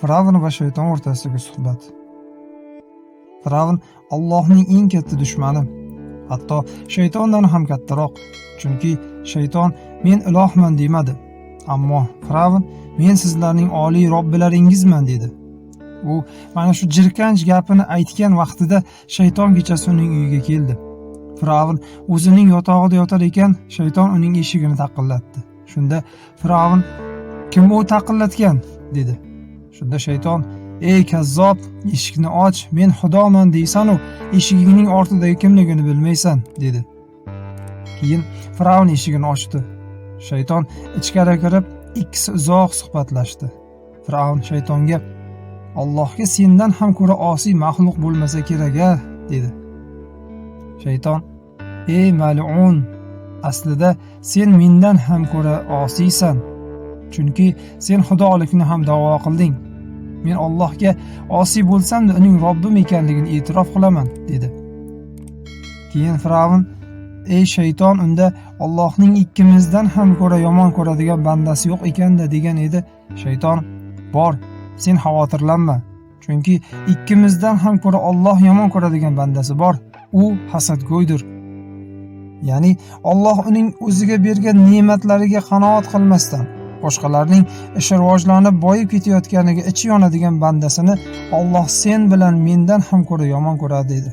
Firavn va shayton o'rtasidagi suhbat. Firavn Allohning eng katta dushmani, hatto shaytondan ham kattaroq. Chunki shayton men ilohman demadi. Ammo Firavn men sizlarning oliy robbilaringizman dedi. U mana shu jirkanch gapini aytgan vaqtida shayton kechasi uning uyiga keldi. Firavn o'zining yotog'ida yotar ekan, shayton uning eshigini taqillatdi. Shunda Firavn kim u taqillatgan dedi. Shunda shayton ey kazzob eshikni och men xudoman deysan-u eshigingning ortidagi kimligini bilmaysan dedi. Keyin Firavn eshigini ochdi. Shayton ichkari kirib ikkisi uzoq suhbatlashdi. Firavn shaytonga Allohga sendan ham ko'ra osiy maxluq bo'lmasa kerak-a dedi. Shayton ey mal'un aslida sen mendan ham ko'ra osiysan. Chunki sen xudolikni ham da'vo qilding. Men Allohga osiy bo'lsam-da uning Robbim ekanligini e'tirof qilaman dedi. Keyin Firavn ey shayton unda Allohning ikkimizdan ham ko'ra yomon ko'radigan bandasi yo'q ekanda degan edi. Shayton bor sen xavotirlanma. Chunki ikkimizdan ham ko'ra Alloh yomon ko'radigan bandasi bor. U hasadgo'ydir. Ya'ni Alloh uning o'ziga bergan ne'matlariga qanoat qilmasdan boshqalarning ishi rivojlanib boyib ketayotganiga ichi yonadigan bandasini Alloh sen bilan mendan ham ko'ra yomon ko'radi dedi